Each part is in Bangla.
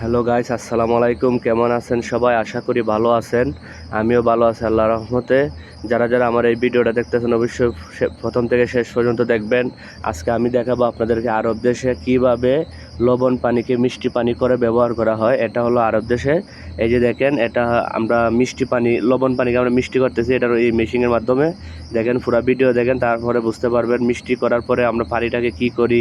হ্যালো গাইস আসসালামু আলাইকুম। কেমন আছেন সবাই? আশা করি ভালো আছেন। আমিও ভালো আছি আল্লাহ রহমতে। যারা যারা আমার এই ভিডিওটা দেখতেছেন, অবশ্যই প্রথম থেকে শেষ পর্যন্ত দেখবেন। আজকে আমি দেখাবো আপনাদেরকে আরব দেশে কীভাবে লবণ পানিকে মিষ্টি পানি করে ব্যবহার করা হয়। এটা হলো আরব দেশে। এই যে দেখেন, এটা আমরা মিষ্টি পানি, লবণ পানিকে আমরা মিষ্টি করতেছি এটার এই মেশিনের মাধ্যমে। দেখেন, পুরা ভিডিও দেখেন, তারপরে বুঝতে পারবেন মিষ্টি করার পরে আমরা পানিটাকে কি করি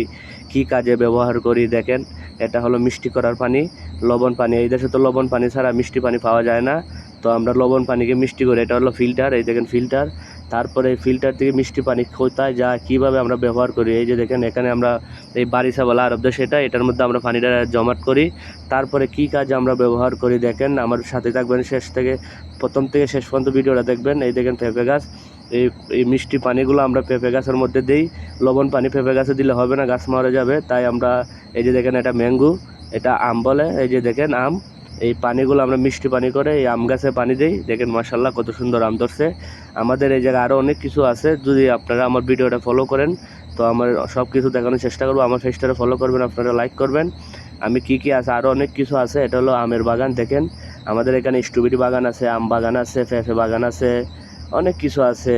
কি কাজে ব্যবহার করি দেখেন, এটা হলো মিষ্টি করার পানি, লবণ পানি, এই দেশে তো লবণ পানি ছাড়া মিষ্টি পানি পাওয়া যায় না। তো আমরা লবণ পানিকে মিষ্টি করি, এটা হলো ফিল্টার, এই দেখেন ফিল্টার। তারপরে ফিল্টার থেকে মিষ্টি পানি কোথায় যা কীভাবে আমরা ব্যবহার করি, এই যে দেখেন এখানে আমরা এই বারিসা বলা আরব দেশ এটা, এটার মধ্যে আমরা পানিটা জমাট করি। তারপরে কি কাজে আমরা ব্যবহার করি দেখেন, আমার সাথে থাকবেন শেষ থেকে, প্রথম থেকে শেষ পর্যন্ত ভিডিওটা দেখবেন, এই দেখেন পেঁপে গাছ। এই এই মিষ্টি পানিগুলো আমরা পেঁপে গাছের মধ্যে দিই। লবণ পানি পেঁপে গাছে দিলে হবে না, গাছ মারা যাবে। তাই আমরা, এই যে দেখেন এটা ম্যাঙ্গু, এটা আম বলে, এই যে দেখেন আম। এই পানিগুলো আমরা মিষ্টি পানি করে এই আম গাছে পানি দিই। দেখেন মাসাল্লাহ কত সুন্দর আম ধরছে। আমাদের এই জায়গায় আরও অনেক কিছু আছে, যদি আপনারা আমার ভিডিওটা ফলো করেন, তো আমার সব কিছু দেখানোর চেষ্টা করব। আমার ফেসটারে ফলো করবেন, আপনারা লাইক করবেন। আমি কি কি আছে আরও অনেক কিছু আছে। এটা হলো আমের বাগান, দেখেন। আমাদের এখানে স্ট্রবেরি বাগান আছে, আম বাগান আছে ফেফে বাগান আছে। অনেক কিছু আছে।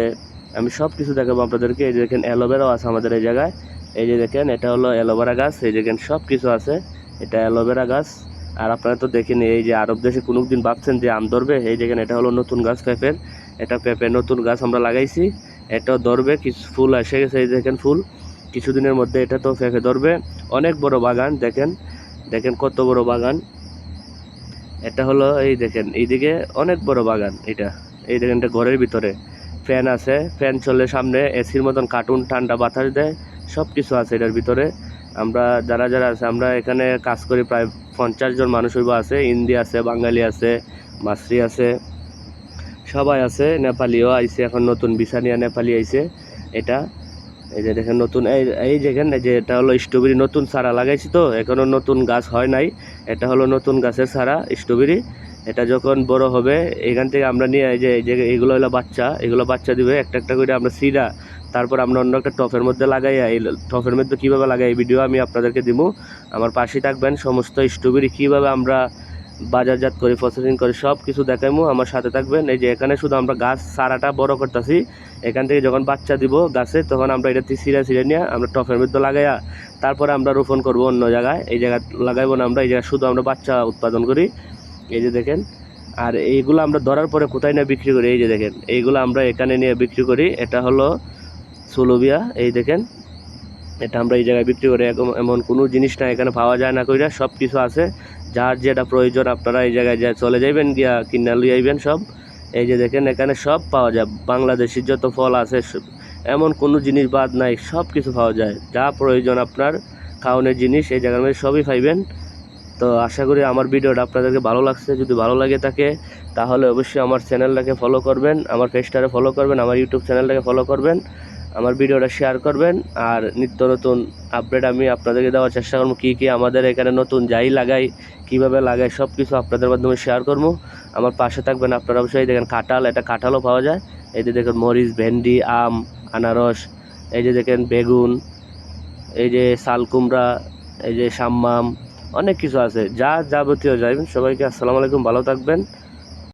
আমি সব কিছু দেখাবো আপনাদেরকে। এই যে দেখেন অ্যালোভেরাও আছে আমাদের এই জায়গায়। এই যে দেখেন, এটা হলো অ্যালোভেরা গাছ। এই দেখেন সব কিছু আছে। এটা অ্যালোভেরা গাছ। আর আপনারা তো দেখেন এই যে আরব দেশে কোনো দিন ভাবছেন যে আম ধরবে? এই দেখেন, এটা হলো নতুন গাছ পেঁপের। এটা পেঁপে নতুন গাছ আমরা লাগাইছি। এটাও ধরবে, কিছু ফুল এসে গেছে, এই দেখেন ফুল। কিছুদিনের মধ্যে এটা তো পেঁপে ধরবে। অনেক বড় বাগান, দেখেন। দেখেন কত বড় বাগান। এটা হলো, এই দেখেন, এইদিকে অনেক বড় বাগান এটা। এই দেখেন এটা ঘরের ভিতরে। ফ্যান আছে, ফ্যান চলে সামনে এসির মতন কার্টুন ঠান্ডা বাতাস দেয় সব কিছু আছে এটার ভিতরে। আমরা যারা যারা আছে, আমরা এখানে কাজ করি প্রায় পঞ্চাশ জন মানুষ হইব আছে, হিন্দি আছে, বাঙালি আছে মাসরি আছে, সবাই আছে, নেপালিও আইছে, এখন নতুন বিছানিয়া নেপালি আইছে, এটা। এই যে দেখেন নতুন, এই এই দেখেন যে এটা হলো স্ট্রবেরি, নতুন চারা লাগাইছি তো, এখনও নতুন গাছ হয় নাই, এটা হলো নতুন গাছের চারা, স্ট্রবেরি। এটা যখন বড় হবে, এখান থেকে আমরা নিয়ে যে যে এগুলো হলো বাচ্চা, এগুলো বাচ্চা দিবে, একটা একটা করে আমরা সিরা, তারপর আমরা অন্য একটা টফের মধ্যে লাগাই এই টফের মধ্যে কীভাবে লাগাই, এই ভিডিও আমি আপনাদেরকে দিব আমার পাশে থাকবেন, সমস্ত স্ট্রবেরি কীভাবে আমরা বাজারজাত করি প্রসেসিং করি সব কিছু দেখাইমু। আমার সাথে থাকবেন, এই যে এখানে শুধু আমরা গাছ সারাটা বড় করতেছি, এখান থেকে যখন বাচ্চা দিব গাছে, তখন আমরা এটা সিরা সিরা নিয়ে আমরা টফের মধ্যে লাগাইয়া, তারপরে আমরা রোপণ করব অন্য জায়গায়। এই জায়গায় লাগাইব না আমরা, এই জায়গায় শুধু আমরা বাচ্চা উৎপাদন করি। এই যে দেখেন, আর এইগুলো আমরা ধরার পরে কোথায় না বিক্রি করি? এই যে দেখেন, এইগুলো আমরা এখানে নিয়ে বিক্রি করি। এটা হলো সুলভিয়া, এই দেখেন, এটা আমরা এই জায়গায় বিক্রি করি। এমন কোনো জিনিস না, এখানে পাওয়া যায় না কইরা সব কিছু আছে। যার যেটা প্রয়োজন, আপনারা এই জায়গায় যা চলে যাইবেন, গিয়া কিনা লই আইবেন সব। এই যে দেখেন, এখানে সব পাওয়া যায়। বাংলাদেশের যত ফল আছে এমন কোনো জিনিস বাদ নাই সব কিছু পাওয়া যায়। যা প্রয়োজন আপনার খাওয়ানোর জিনিস, এই জায়গার মধ্যে সবই পাইবেন। তো আশা করি আমার ভিডিওটা আপনাদেরকে ভালো লাগছে। যদি ভালো লাগে থাকে, তাহলে অবশ্যই আমার চ্যানেলটাকে ফলো করবেন, আমার পেজটাকে ফলো করবেন, আমার ইউটিউব চ্যানেলটাকে ফলো করবেন, আমার ভিডিওটা শেয়ার করবেন, আর নিত্য নতুন আপডেট আমি আপনাদেরকে দেওয়ার চেষ্টা করব, কী কী আমাদের এখানে নতুন যাই লাগাই, কীভাবে লাগাই সব কিছু আপনাদের মাধ্যমে শেয়ার করব। আমার পাশে থাকবেন আপনারা অবশ্যই দেখেন কাঁঠাল এটা কাঁঠালও পাওয়া যায়। এই যে দেখেন মরিচ, ভেন্ডি, আম, আনারস, এই যে দেখেন বেগুন, এই যে শালকুমড়া এই যে সাম্মাম অনেক কিছু আছে যা যাবতীয় যাইবেন। সবাইকে আসসালামু আলাইকুম ভালো থাকবেন।